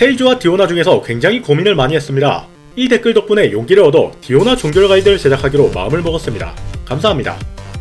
헤이즈와 디오나 중에서 굉장히 고민을 많이 했습니다. 이 댓글 덕분에 용기를 얻어 디오나 종결 가이드를 제작하기로 마음을 먹었습니다. 감사합니다.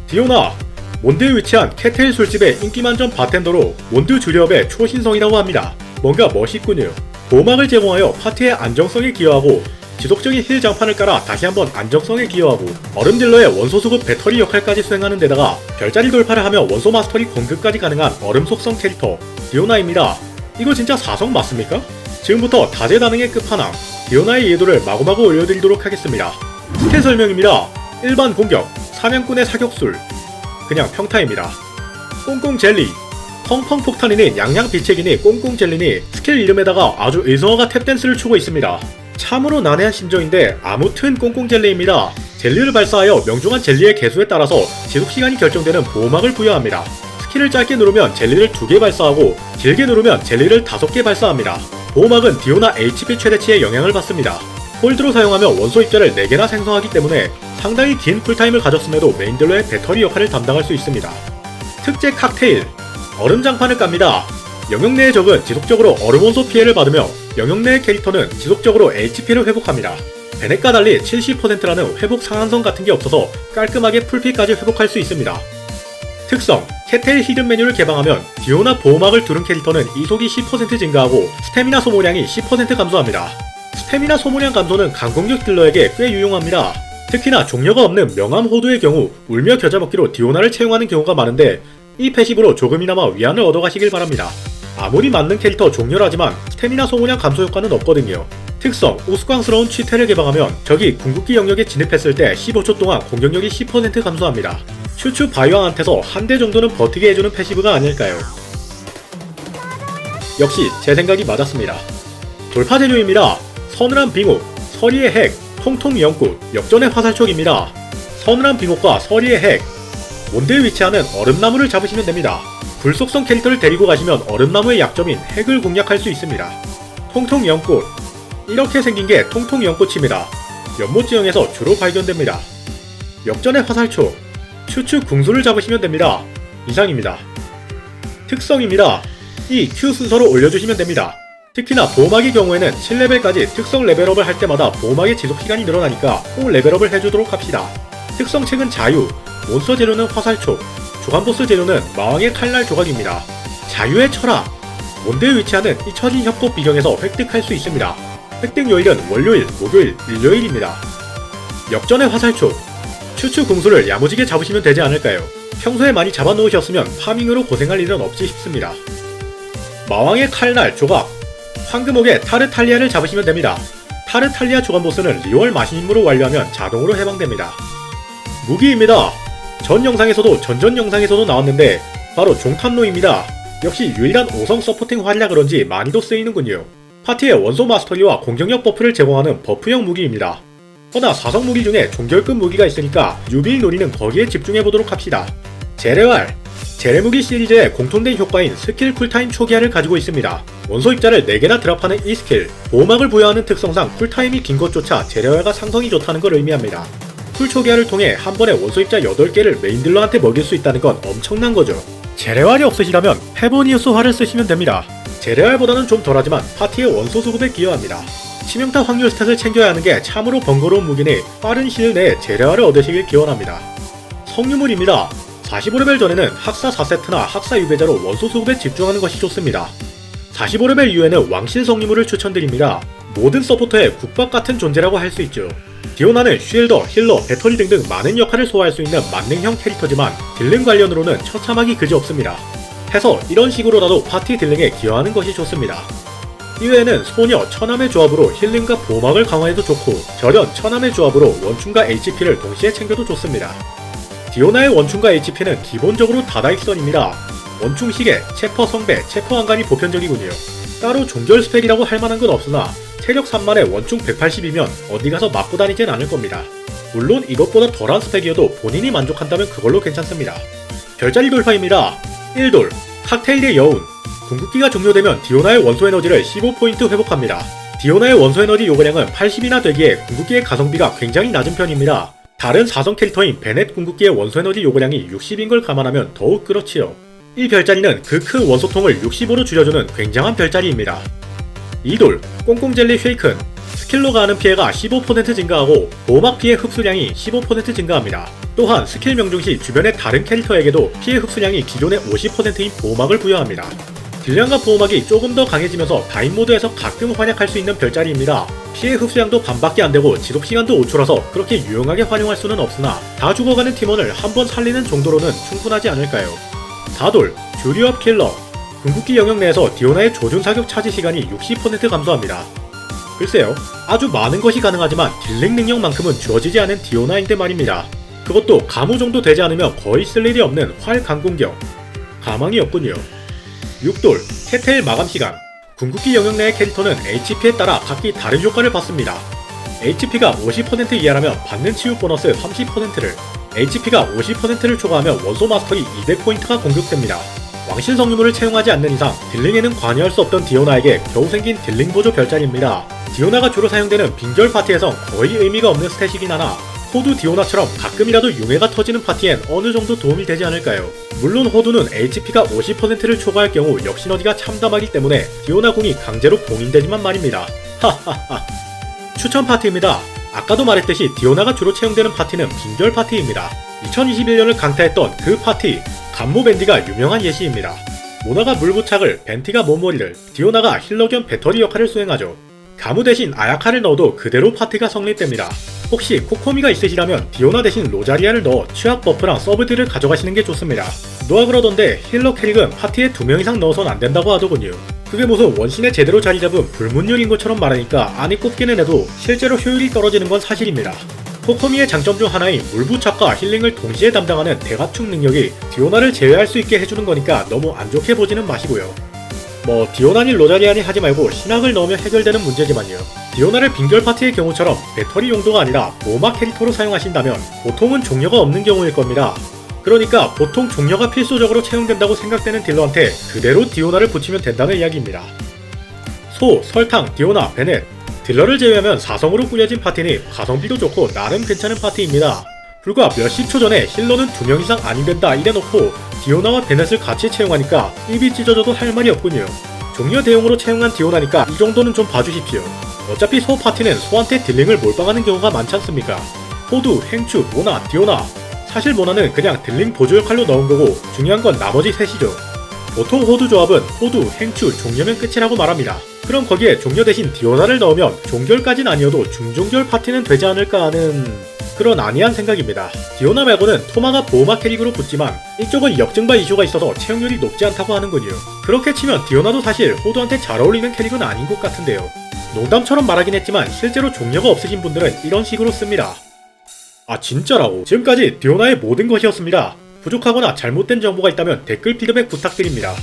디오나 몬드에 위치한 캐텔 술집의 인기 만점 바텐더로 몬드 주류업의 초신성이라고 합니다. 뭔가 멋있군요. 보호막을 제공하여 파티의 안정성에 기여하고 지속적인 힐 장판을 깔아 다시 한번 안정성에 기여하고 얼음 딜러의 원소 수급 배터리 역할까지 수행하는 데다가 별자리 돌파를 하며 원소 마스터리 공급까지 가능한 얼음 속성 캐릭터 디오나입니다. 이거 진짜 4성 맞습니까? 지금부터 다재다능의 끝판왕 디오나의 예도를 마구마구 올려드리도록 하겠습니다. 스탯 설명입니다. 일반 공격, 사냥꾼의 사격술, 그냥 평타입니다. 꽁꽁 젤리, 펑펑 폭탄이니 양양 비책이니 꽁꽁 젤리니 스킬 이름에다가 아주 의성어가 탭댄스를 추고 있습니다. 참으로 난해한 심정인데 아무튼 꽁꽁 젤리입니다. 젤리를 발사하여 명중한 젤리의 개수에 따라서 지속 시간이 결정되는 보호막을 부여합니다. 스킬을 짧게 누르면 젤리를 2개 발사하고 길게 누르면 젤리를 5개 발사합니다. 보호막은 디오나 HP 최대치의 영향을 받습니다. 홀드로 사용하며 원소 입자를 4개나 생성하기 때문에 상당히 긴 쿨타임을 가졌음에도 메인딜러의 배터리 역할을 담당할 수 있습니다. 특제 칵테일 얼음 장판을 깝니다. 영역 내의 적은 지속적으로 얼음 원소 피해를 받으며 영역 내의 캐릭터는 지속적으로 HP를 회복합니다. 베넷과 달리 70%라는 회복 상한선 같은 게 없어서 깔끔하게 풀피까지 회복할 수 있습니다. 특성 캐텔 히든 메뉴를 개방하면 디오나 보호막을 두른 캐릭터는 이속이 10% 증가하고 스태미나 소모량이 10% 감소합니다. 스태미나 소모량 감소는 강공격 딜러에게 꽤 유용합니다. 특히나 종려가 없는 명암 호두의 경우 울며 겨자 먹기로 디오나를 채용하는 경우가 많은데 이 패시브로 조금이나마 위안을 얻어가시길 바랍니다. 아무리 맞는 캐릭터 종렬하지만 스태미나 소모량 감소 효과는 없거든요. 특성 우스꽝스러운 취태를 개방하면 적이 궁극기 영역에 진입했을 때 15초 동안 공격력이 10% 감소합니다. 슈츠 바이왕한테서 한 대 정도는 버티게 해주는 패시브가 아닐까요? 역시 제 생각이 맞았습니다. 돌파 재료입니다. 서늘한 빙옥, 서리의 핵, 통통 연꽃, 역전의 화살촉입니다. 서늘한 빙옥과 서리의 핵, 몬드에 위치하는 얼음나무를 잡으시면 됩니다. 불속성 캐릭터를 데리고 가시면 얼음나무의 약점인 핵을 공략할 수 있습니다. 통통 연꽃, 이렇게 생긴 게 통통 연꽃입니다. 연못 지형에서 주로 발견됩니다. 역전의 화살촉, 슈츠 궁수를 잡으시면 됩니다. 이상입니다. 특성입니다. 이 Q 순서로 올려주시면 됩니다. 특히나 보호막의 경우에는 7레벨까지 특성 레벨업을 할 때마다 보호막의 지속 시간이 늘어나니까 꼭 레벨업을 해주도록 합시다. 특성책은 자유, 몬스터 재료는 화살촉, 조간보스 재료는 마왕의 칼날 조각입니다. 자유의 철학, 몬드에 위치하는 이 처진 협곡 비경에서 획득할 수 있습니다. 획득 요일은 월요일, 목요일, 일요일입니다. 역전의 화살촉, 추추 궁수를 야무지게 잡으시면 되지 않을까요? 평소에 많이 잡아놓으셨으면 파밍으로 고생할 일은 없지 싶습니다. 마왕의 칼날 조각 황금옥의 타르탈리아를 잡으시면 됩니다. 타르탈리아 조간 보스는 리월 마신임으로 완료하면 자동으로 해방됩니다. 무기입니다. 전 영상에서도 전전 영상에서도 나왔는데 바로 종탄로입니다. 역시 유일한 5성 서포팅 활이라 그런지 많이도 쓰이는군요. 파티의 원소 마스터리와 공격력 버프를 제공하는 버프형 무기입니다. 허나 4성 무기 중에 종결급 무기가 있으니까 유비를 노리는 거기에 집중해보도록 합시다. 제레왈 제레무기 시리즈의 공통된 효과인 스킬 쿨타임 초기화를 가지고 있습니다. 원소 입자를 4개나 드랍하는 이 스킬, 보호막을 부여하는 특성상 쿨타임이 긴 것조차 제레왈과 상성이 좋다는 걸 의미합니다. 쿨 초기화를 통해 한 번에 원소 입자 8개를 메인 딜러한테 먹일 수 있다는 건 엄청난 거죠. 제레왈이 없으시다면 페보니우스 활을 쓰시면 됩니다. 제레왈보다는 좀 덜하지만 파티의 원소 수급에 기여합니다. 치명타 확률 스탯을 챙겨야 하는 게 참으로 번거로운 무기니 빠른 시일 내에 제레화를 얻으시길 기원합니다. 성유물입니다. 45레벨 전에는 학사 4세트나 학사 유배자로 원소 수급에 집중하는 것이 좋습니다. 45레벨 이후에는 왕실 성유물을 추천드립니다. 모든 서포터의 국밥 같은 존재라고 할 수 있죠. 디오나는 쉴더, 힐러, 배터리 등등 많은 역할을 소화할 수 있는 만능형 캐릭터지만 딜링 관련으로는 처참하기 그지없습니다. 해서 이런 식으로라도 파티 딜링에 기여하는 것이 좋습니다. 이외에는 소녀, 처남의 조합으로 힐링과 보호막을 강화해도 좋고 절연, 처남의 조합으로 원충과 HP를 동시에 챙겨도 좋습니다. 디오나의 원충과 HP는 기본적으로 다다익선입니다. 원충 시계, 체퍼 성배, 체퍼 안간이 보편적이군요. 따로 종결 스펙이라고 할 만한 건 없으나 체력 3만에 원충 180이면 어디 가서 맞고 다니진 않을 겁니다. 물론 이것보다 덜한 스펙이어도 본인이 만족한다면 그걸로 괜찮습니다. 별자리 돌파입니다. 1돌, 칵테일의 여운, 궁극기가 종료되면 디오나의 원소 에너지를 15포인트 회복합니다. 디오나의 원소 에너지 요구량은 80이나 되기에 궁극기의 가성비가 굉장히 낮은 편입니다. 다른 4성 캐릭터인 베넷 궁극기의 원소 에너지 요구량이 60인 걸 감안하면 더욱 그렇지요. 이 별자리는 그 큰 원소통을 65로 줄여주는 굉장한 별자리입니다. 이돌, 꽁꽁젤리 쉐이큰, 스킬로 가하는 피해가 15% 증가하고 보호막 피해 흡수량이 15% 증가합니다. 또한 스킬 명중 시 주변의 다른 캐릭터에게도 피해 흡수량이 기존의 50%인 보호막을 부여합니다. 딜량과 보호막이 조금 더 강해지면서 다인 모드에서 가끔 활약할 수 있는 별자리입니다. 피해 흡수량도 반밖에 안 되고 지속 시간도 5초라서 그렇게 유용하게 활용할 수는 없으나 다 죽어가는 팀원을 한 번 살리는 정도로는 충분하지 않을까요? 다돌, 주리업 킬러, 궁극기 영역 내에서 디오나의 조준 사격 차지 시간이 60% 감소합니다. 글쎄요, 아주 많은 것이 가능하지만 딜링 능력만큼은 주어지지 않은 디오나인데 말입니다. 그것도 가무 정도 되지 않으면 거의 쓸 일이 없는 활 강공격. 가망이 없군요. 6돌, 캐텔 마감 시간. 궁극기 영역 내의 캐릭터는 HP에 따라 각기 다른 효과를 받습니다. HP가 50% 이하라면 받는 치유 보너스 30%를, HP가 50%를 초과하면 원소 마스터기 200포인트가 공격됩니다. 왕신 성유물을 채용하지 않는 이상 딜링에는 관여할 수 없던 디오나에게 겨우 생긴 딜링 보조 별자리입니다. 디오나가 주로 사용되는 빙결 파티에선 거의 의미가 없는 스탯이긴 하나 호두 디오나처럼 가끔이라도 융해가 터지는 파티엔 어느 정도 도움이 되지 않을까요? 물론 호두는 HP가 50%를 초과할 경우 역시너지가 참담하기 때문에 디오나 궁이 강제로 봉인되지만 말입니다. 하하하. 추천 파티입니다. 아까도 말했듯이 디오나가 주로 채용되는 파티는 빙결 파티입니다. 2021년을 강타했던 그 파티, 감모 밴디가 유명한 예시입니다. 모나가 물부착을, 벤티가 몸머리를, 디오나가 힐러 겸 배터리 역할을 수행하죠. 가무 대신 아야카를 넣어도 그대로 파티가 성립됩니다. 혹시 코코미가 있으시다면 디오나 대신 로자리아를 넣어 취약 버프랑 서브딜을 가져가시는 게 좋습니다. 노아 그러던데 힐러 캐릭은 파티에 두 명 이상 넣어선 안 된다고 하더군요. 그게 무슨 원신에 제대로 자리 잡은 불문율인 것처럼 말하니까 안이 꼽기는 해도 실제로 효율이 떨어지는 건 사실입니다. 코코미의 장점 중 하나인 물부착과 힐링을 동시에 담당하는 대가축 능력이 디오나를 제외할 수 있게 해주는 거니까 너무 안 좋게 보지는 마시고요. 뭐 디오나니 로자리아니 하지 말고 신학을 넣으면 해결되는 문제지만요. 디오나를 빙결 파티의 경우처럼 배터리 용도가 아니라 보호막 캐릭터로 사용하신다면 보통은 종료가 없는 경우일 겁니다. 그러니까 보통 종료가 필수적으로 채용된다고 생각되는 딜러한테 그대로 디오나를 붙이면 된다는 이야기입니다. 소, 설탕, 디오나, 베넷 딜러를 제외하면 4성으로 꾸려진 파티니 가성비도 좋고 나름 괜찮은 파티입니다. 불과 몇십 초 전에 힐러는 두 명 이상 아니 된다 이래놓고 디오나와 베넷을 같이 채용하니까 입이 찢어져도 할 말이 없군요. 종료 대용으로 채용한 디오나니까 이 정도는 좀 봐주십시오. 어차피 소 파티는 소한테 딜링을 몰빵하는 경우가 많지 않습니까? 호두, 행추, 모나, 디오나 사실 모나는 그냥 딜링 보조 역할로 넣은 거고 중요한 건 나머지 셋이죠. 보통 호두 조합은 호두, 행추, 종려면 끝이라고 말합니다. 그럼 거기에 종려 대신 디오나를 넣으면 종결까진 아니어도 중종결 파티는 되지 않을까 하는 그런 아니한 생각입니다. 디오나 말고는 토마가 보호막 캐릭으로 붙지만 이쪽은 역증바 이슈가 있어서 채용률이 높지 않다고 하는군요. 그렇게 치면 디오나도 사실 호두한테 잘 어울리는 캐릭은 아닌 것 같은데요. 농담처럼 말하긴 했지만 실제로 종려가 없으신 분들은 이런 식으로 씁니다. 아 진짜라고 지금까지 디오나의 모든 것이었습니다. 부족하거나 잘못된 정보가 있다면 댓글 피드백 부탁드립니다.